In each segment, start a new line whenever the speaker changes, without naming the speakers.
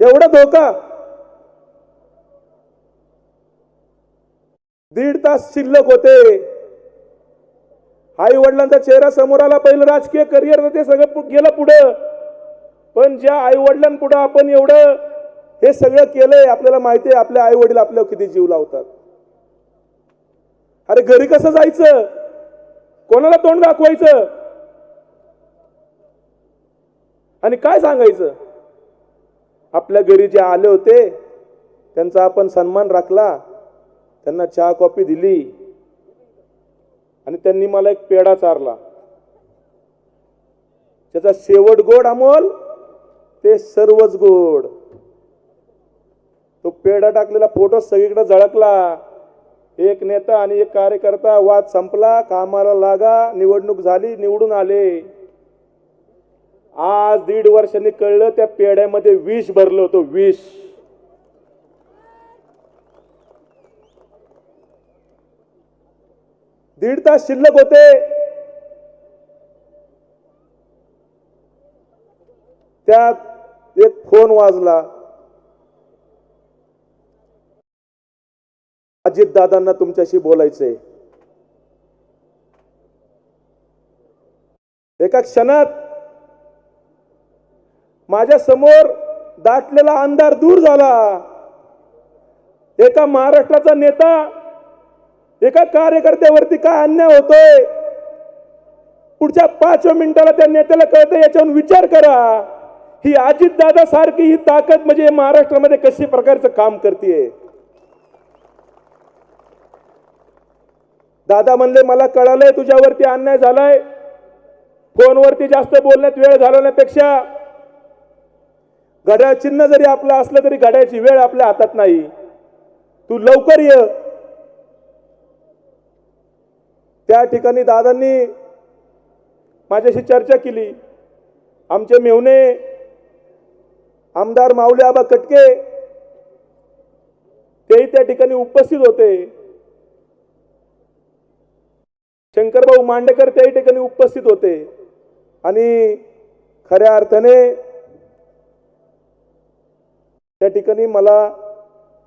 एवढा धोका. दीड तास शिल्लक होते. आई वडिलांचा चेहरा समोर आला पहिलं राजकीय करिअर ते सगळं गेलं पुढं. पण ज्या आई वडिलांपुढं आपण एवढं हे सगळं केलंय आपल्याला माहिती आहे आपले आई वडील आपल्यावर किती जीव लावतात. अरे घरी कसं जायचं? कोणाला तोंड दाखवायचं? आणि काय सांगायचं? आपल्या घरी जे आले होते त्यांचा आपण सन्मान राखला. त्यांना चहा कॉफी दिली. आणि त्यांनी मला एक पेढा चारला. त्याचा शेवट गोड अमोल ते सर्वच गोड. तो पेढा टाकलेला फोटो सगळीकडे झळकला. एक नेता आणि एक कार्यकर्ता वाद संपला. कामाला लागा. निवडणूक झाली निवडून आले. आज दीड वर्षांनी कळलं त्या पेढ्यामध्ये विष भरलं होतं विष. दीड तास शिल्लक होते. त्यात एक फोन वाजला. अजित दादांना तुमच्याशी बोलायचंय. एका क्षणात माझ्यासमोर दाटलेला अंधार दूर झाला. एका महाराष्ट्राचा नेता एका कार्यकर्त्यावरती काय अन्याय होतोय? पुढच्या पाचव्या मिनिटाला त्या नेत्याला कळतं याच्यावर विचार करा. ही अजित दादा सारखी ही ताकद म्हणजे महाराष्ट्रामध्ये कशी प्रकारचं काम करते दादा म्हणले मला कळालंय तुझ्यावरती अन्याय झालाय. फोनवरती जास्त बोलण्यात वेळ घालवण्यापेक्षा घड्याळ चिन्ह जरी आपलं असलं तरी घड्याळची वेळ आपल्या हातात नाही. तू लवकर ये. त्या ठिकाणी दादांनी माझ्याशी चर्चा केली. आमचे मेहुणे आमदार माऊली आबा कटके तेही त्या ठिकाणी उपस्थित होते. शंकरभाऊ मांडेकर त्याही ठिकाणी उपस्थित होते. आणि खऱ्या अर्थाने त्या ठिकाणी मला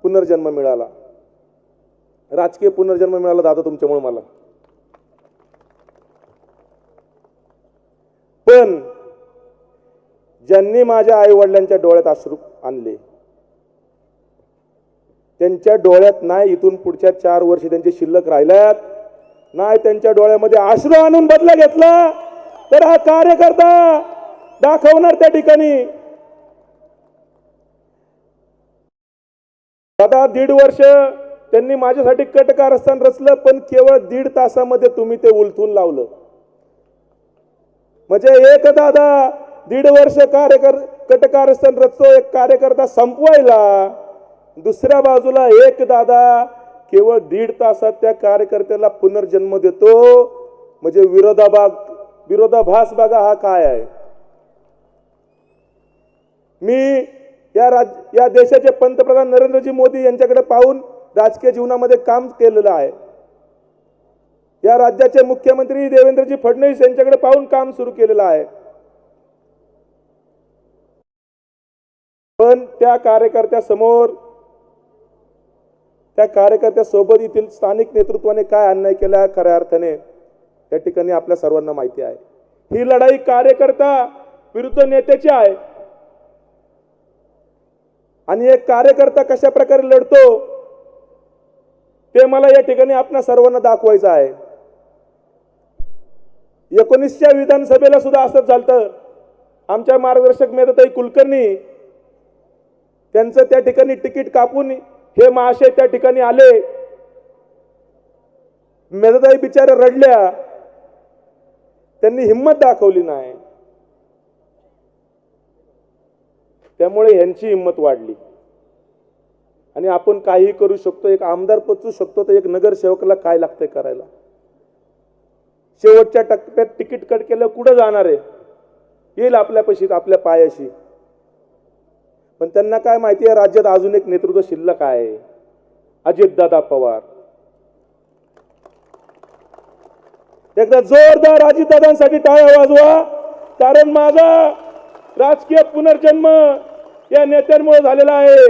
पुनर्जन्म मिळाला. राजकीय पुनर्जन्म मिळाला दादा तुमच्यामुळे मला. पण ज्यांनी माझ्या आई वडिलांच्या डोळ्यात अश्रू आणले त्यांच्या डोळ्यात नाही इथून पुढच्या चार वर्ष त्यांचे शिल्लक राहिल्यात नाही त्यांच्या डोळ्यामध्ये आश्रू आणून बदला घेतला तर हा कार्यकर्ता दाखवणार त्या ठिकाणी. दादा दीड वर्ष त्यांनी माझ्यासाठी कटकारस्थान रचलं पण केवळ दीड तासामध्ये तुम्ही ते उलथून लावलं. म्हणजे एक दादा दीड वर्ष कार्यकर कटकारस्थान रचतो एक कार्यकर्ता संपवायला दुसऱ्या बाजूला एक दादा केवळ दीड तासात त्या कार्यकर्त्याला पुनर्जन्म देतो. म्हणजे विरोधाभाग विरोधाभास बघा हा काय आहे. मी या राज या देशाचे पंतप्रधान नरेंद्रजी मोदी यांच्याकडे पाहून राजकीय जीवनामध्ये काम केलेलं आहे. या राज्याचे मुख्यमंत्री देवेंद्रजी फडणवीस यांच्याकडे पाहून काम सुरू केलेलं आहे. पण त्या कार्यकर्त्यासमोर त्या कार्यकर्त्यासोबत येथील स्थानिक नेतृत्वाने काय अन्याय केला खऱ्या अर्थाने त्या ठिकाणी आपल्या सर्वांना माहिती आहे. ही लढाई कार्यकर्ता विरुद्ध नेत्याची आहे. आणि एक कार्यकर्ता कशा प्रकारे लढतो ते मला या ठिकाणी आपल्या सर्वांना दाखवायचं आहे. एकोणीसच्या विधानसभेला सुद्धा असंच झालं आमच्या मार्गदर्शक मेधताई कुलकर्णी त्यांचं त्या ठिकाणी तिकीट कापून हे महाशय त्या ठिकाणी आले. मेधताई बिचाऱ्या रडल्या. त्यांनी हिंमत दाखवली नाही. त्यामुळे ह्यांची हिंमत वाढली. आणि आपण काही करू शकतो एक आमदार पचू शकतो तर एक नगरसेवकाला काय लागतंय करायला? शेवटच्या टप्प्यात तिकीट कट केलं कुठं जाणार आहे? येईल आपल्यापाशी आपल्या पायाशी. पण त्यांना काय माहिती आहे राज्यात अजून एक नेतृत्व शिल्लक आहे. अजितदादा पवार. एकदा जोरदार अजितदादांसाठी टाळ्या वाजवा. कारण माझा राजकीय पुनर्जन्म या नेत्यांमुळे झालेला आहे.